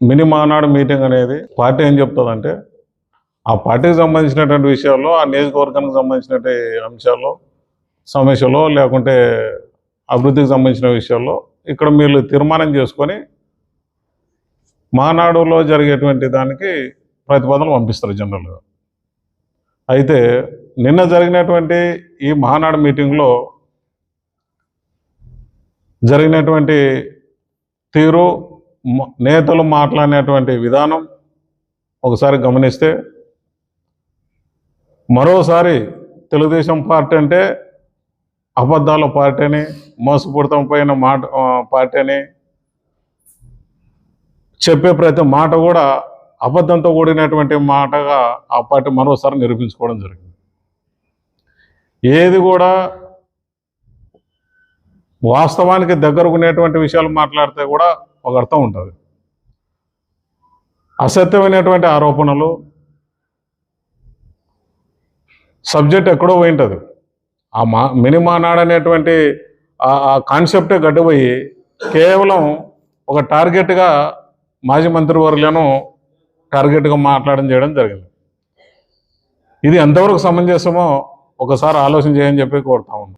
Mini మానాడు meeting అనేది party ఏం చెప్తుందంటే ఆ పార్టీకి సంబంధించినటువంటి విషయాల్లో ఆ నియోజకవర్గానికి సంబంధించినటువంటి అంశాల్లో సమస్యలో లేకుంటే అభివృద్ధికి సంబంధించిన విషయాల్లో ఇక్కడ మీరు తీర్మానం చేసుకొని మానాడులో జరిగేటువంటి దానికి ప్రతిపాదనలు పంపిస్తారు జనరల్గా. అయితే నిన్న జరిగినటువంటి ఈ మహానాడు మీటింగ్లో జరిగినటువంటి తీరు నేతలు మాట్లాడినటువంటి విధానం ఒకసారి గమనిస్తే మరోసారి తెలుగుదేశం పార్టీ అంటే అబద్ధాల పార్టీ అని మోసపూరితం పైన మాట పార్టీ అని చెప్పే ప్రతి మాట కూడా అబద్ధంతో కూడినటువంటి మాటగా ఆ పార్టీ మరోసారి నిరూపించుకోవడం జరిగింది. ఏది కూడా వాస్తవానికి దగ్గరకునేటువంటి విషయాలు మాట్లాడితే కూడా ఒక అర్థం ఉంటుంది. అసత్యమైనటువంటి ఆరోపణలు సబ్జెక్ట్ ఎక్కడో పోయి ఉంటుంది ఆ మా మినిమానాడ్ అనేటువంటి ఆ- కాన్సెప్టే గడ్డిపోయి కేవలం ఒక టార్గెట్గా మాజీ మంత్రివర్యులను టార్గెట్గా మాట్లాడడం చేయడం జరిగింది. ఇది ఎంతవరకు సమంజసమో ఒకసారి ఆలోచన చేయని చెప్పి కోరుతాం.